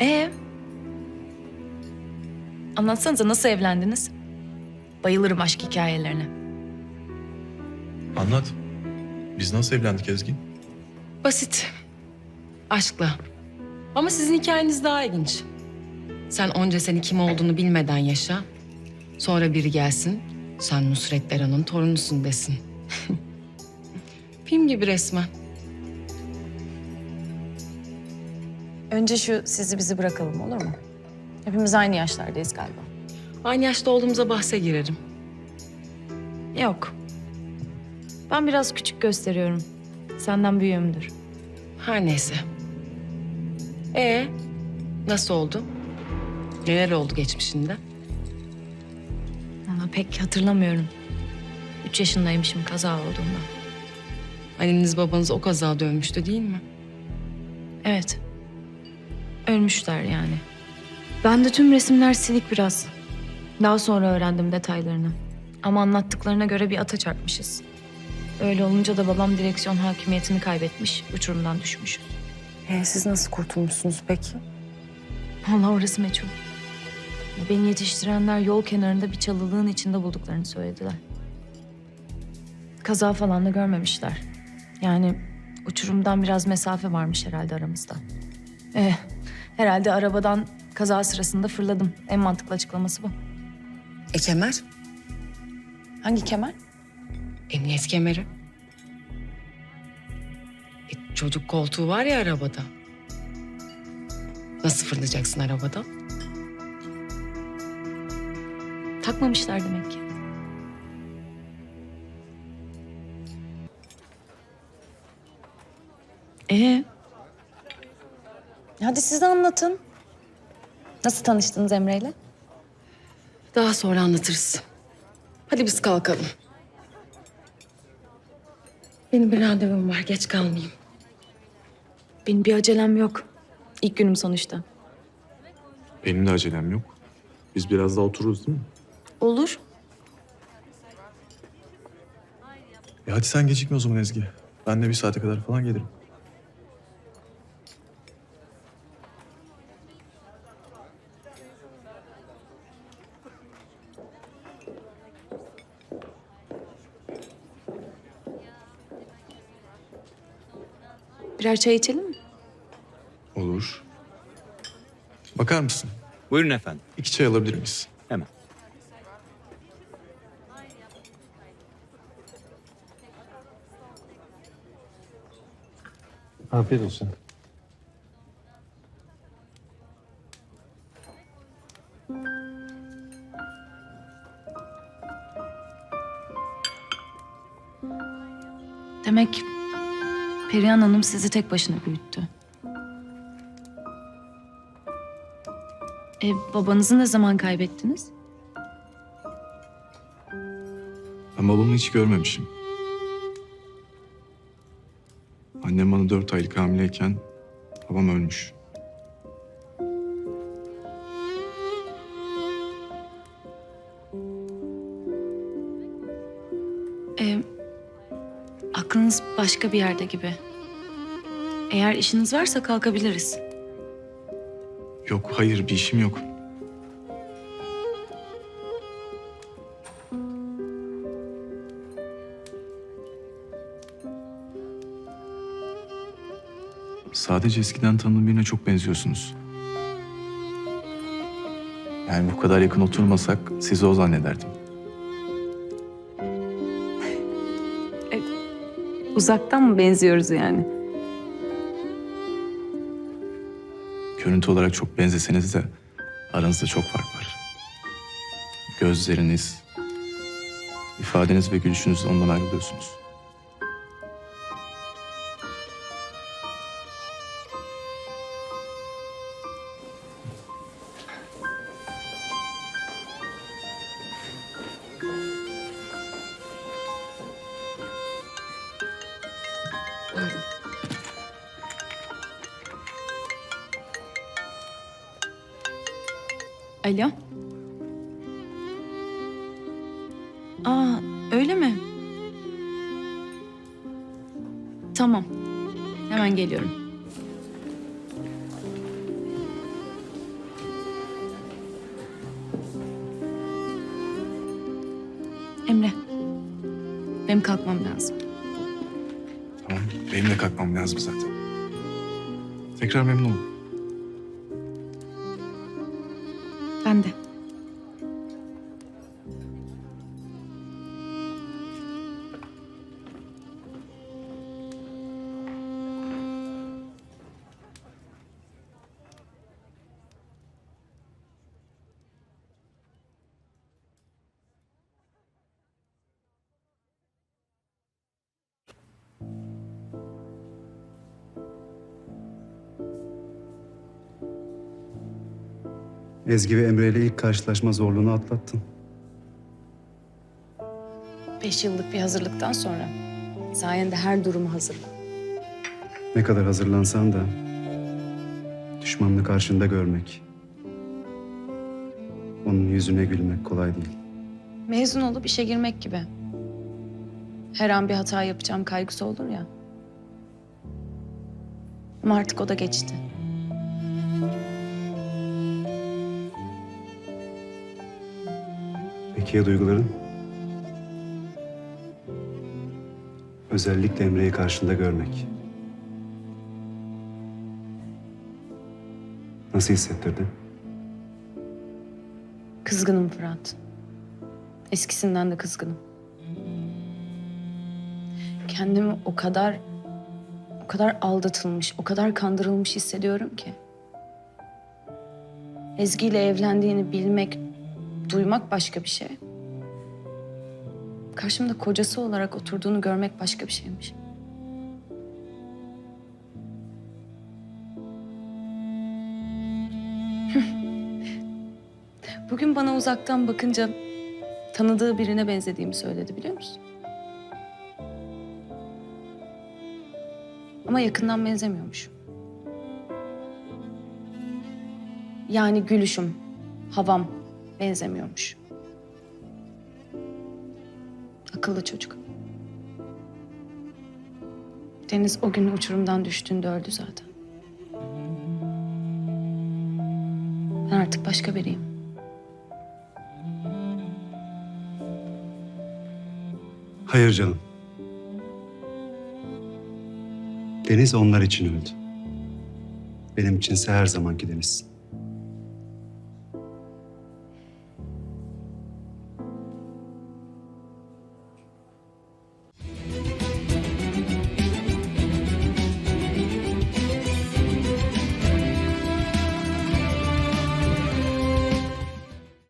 Ee? Anlatsanıza nasıl evlendiniz? Bayılırım aşk hikayelerine. Anlat. Biz nasıl evlendik Ezgi? Basit. Aşkla. Ama sizin hikayeniz daha ilginç. Sen onca seni kim olduğunu bilmeden yaşa. Sonra biri gelsin. Sen Nusret Deran'ın torunusun desin. Film gibi resmen. Önce şu sizi bizi bırakalım olur mu? Hepimiz aynı yaşlardayız galiba. Aynı yaşta olduğumuza bahse girerim. Yok. Ben biraz küçük gösteriyorum. Senden büyüğümdür. Her neyse. Ee, nasıl oldu? Neler oldu geçmişinde? Ama pek hatırlamıyorum. Üç yaşındaymışım kaza olduğunda. Anneniz babanız o kaza dönmüştü değil mi? Evet. Ölmüşler yani. Ben de tüm resimler silik biraz. Daha sonra öğrendim detaylarını. Ama anlattıklarına göre bir ata çarpmışız. Öyle olunca da babam direksiyon hakimiyetini kaybetmiş, uçurumdan düşmüş. Ee, siz nasıl kurtulmuşsunuz peki? Allah orası meçhul. Beni yetiştirenler yol kenarında bir çalılığın içinde bulduklarını söylediler. Kaza falan da görmemişler. Yani uçurumdan biraz mesafe varmış herhalde aramızda. Eh, herhalde arabadan kaza sırasında fırladım. En mantıklı açıklaması bu. E kemer? Hangi kemer? Emniyet kemeri. E, çocuk koltuğu var ya arabada. Nasıl fırlayacaksın arabadan? Takmamışlar demek ki. Ee? Hadi siz de anlatın. Nasıl tanıştınız Emre'yle? Daha sonra anlatırız. Hadi biz kalkalım. Benim bir randevum var, geç kalmayayım. Benim bir acelem yok. İlk günüm sonuçta. Benim de acelem yok. Biz biraz daha otururuz değil mi? Olur. E hadi sen gecikme o zaman Ezgi. Ben de bir saate kadar falan gelirim. Birer çay içelim mi? Olur. Bakar mısın? Buyurun efendim. İki çay alabilir miyiz? Hemen. Afiyet olsun. Perihan Hanım sizi tek başına büyüttü. E, babanızı ne zaman kaybettiniz? Ben babamı hiç görmemişim. Annem bana dört aylık hamileyken babam ölmüş. E, aklınız başka bir yerde gibi. Eğer işiniz varsa kalkabiliriz. Yok hayır bir işim yok. Sadece eskiden tanıdığım birine çok benziyorsunuz. Yani bu kadar yakın oturmasak sizi o zannederdim. Uzaktan mı benziyoruz yani? Görüntü olarak çok benzeseniz de aranızda çok fark var. Gözleriniz, ifadeniz ve gülüşünüzden ondan ayrılıyorsunuz. Alo. Aa, öyle mi? Tamam. Hemen geliyorum. Emre. Benim kalkmam lazım. Tamam. Benim de kalkmam lazım zaten. Tekrar memnun oldum. Ben de. Ezgi ve Emre ile ilk karşılaşma zorluğunu atlattın. Beş yıllık bir hazırlıktan sonra sayende her duruma hazırım. Ne kadar hazırlansan da düşmanını karşında görmek, onun yüzüne gülmek kolay değil. Mezun olup işe girmek gibi. Her an bir hata yapacağım kaygısı olur ya. Ama artık o da geçti. Ya duyguların? Özellikle Emre'yi karşında görmek. Nasıl hissettirdi? Kızgınım Fırat. Eskisinden de kızgınım. Kendimi o kadar, o kadar aldatılmış, o kadar kandırılmış hissediyorum ki. Ezgi ile evlendiğini bilmek, duymak başka bir şey. Karşımda kocası olarak oturduğunu görmek başka bir şeymiş. Bugün bana uzaktan bakınca tanıdığı birine benzediğimi söyledi biliyor musun? Ama yakından benzemiyormuş. Yani gülüşüm, havam benzemiyormuş. Akıllı çocuk. Deniz o gün uçurumdan düştüğünde öldü zaten. Ben artık başka biriyim. Hayır canım. Deniz onlar için öldü. Benim içinse her zamanki Deniz.